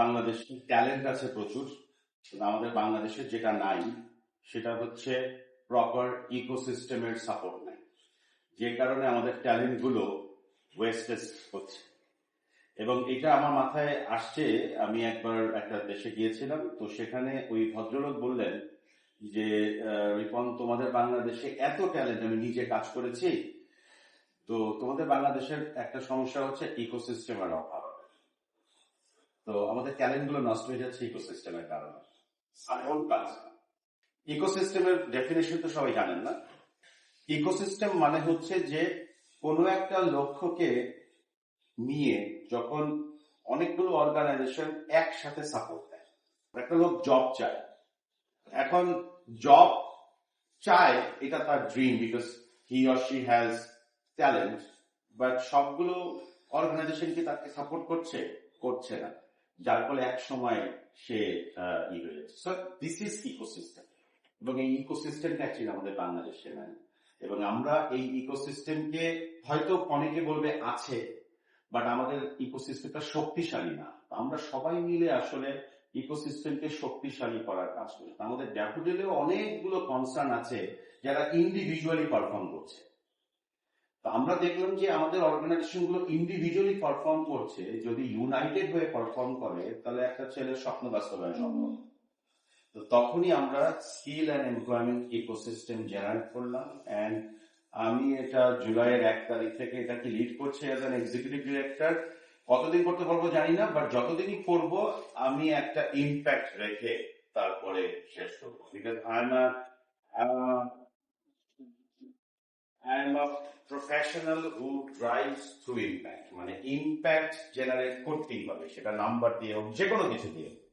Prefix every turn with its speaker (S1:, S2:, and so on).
S1: বাংলাদেশে ট্যালেন্ট আছে প্রচুর আমাদের বাংলাদেশে যেটা নাই, সেটা হচ্ছে প্রপার ইকোসিস্টেমের সাপোর্ট নাই। যে কারণে আমাদের ট্যালেন্টগুলো ওয়েস্টেজ হচ্ছে। এবং এটা আমার মাথায় আসছে, আমি একবার একটা দেশে গিয়েছিলাম, তো সেখানে ওই ভদ্রলোক বললেন যে রিপন, তোমাদের বাংলাদেশে এত ট্যালেন্ট আমি নিজে কাজ করেছি, তো তোমাদের বাংলাদেশের একটা সমস্যা হচ্ছে ইকোসিস্টেমের অভাব। তো আমাদের ট্যালেন্টগুলো নষ্ট হয়ে যাচ্ছে ইকোসিস্টেমের কারণে। কাজ ইকোসিস্টেমের ডেফিনেশন তো সবাই জানেন না। ইকোসিস্টেম মানে হচ্ছে যে কোনো একটা লক্ষ্যকে নিয়ে যখন অনেকগুলো অর্গানাইজেশন একসাথে সাপোর্ট দেয় একটা লোক জব চায়। এখন জব চায় এটা তার dream because he or she has talent but সবগুলো অর্গানাইজেশন কি তাকে সাপোর্ট করছে করছে না। যার ফলে এক সময় সে ই হয়ে যাচ্ছে। সো দিস ইজ ইকোসিস্টেম এবং এই ইকোসিস্টেমটা অ্যাকচুয়ালি আমাদের বাংলাদেশে নাই এবং আমরা এই ইকোসিস্টেমকে হয়তো অনেকে বলবে আছে বাট আমাদের ইকোসিস্টেমটা শক্তিশালী না। আমরা সবাই মিলে আসলে ইকোসিস্টেমকে শক্তিশালী করার কাজ করি। আমাদের ড্যাফোডিলেও অনেকগুলো কনসার্ন আছে যারা ইন্ডিভিজুয়ালি পারফর্ম করছে। তো আমরা দেখলাম যে আমাদের অর্গানাইজেশনগুলো ইন্ডিভিজুয়ালি পারফর্ম করছে। যদি ইউনাইটেড হয়ে পারফর্ম করে তাহলে একটা ছেলের স্বপ্ন বাস্তবায়ন সম্ভব। তো তখনই আমরা skill and employment ecosystem generate করলাম। অ্যান্ড আমি এটা জুলাইয়ের এক তারিখ থেকে এটাকে লিড করছি অ্যাজ অ্যান এক্সিকিউটিভ ডিরেক্টর কতদিন করতে পারব জানি না বাট যতদিনই করব আমি একটা ইম্প্যাক্ট রেখে তারপরে শেষ করব। Because I am am a professional who drives through impact মানে ইম্প্যাক্ট জেনারেট করতেই হবে, সেটা নাম্বার দিয়ে হোক যে কোনো কিছু দিয়ে।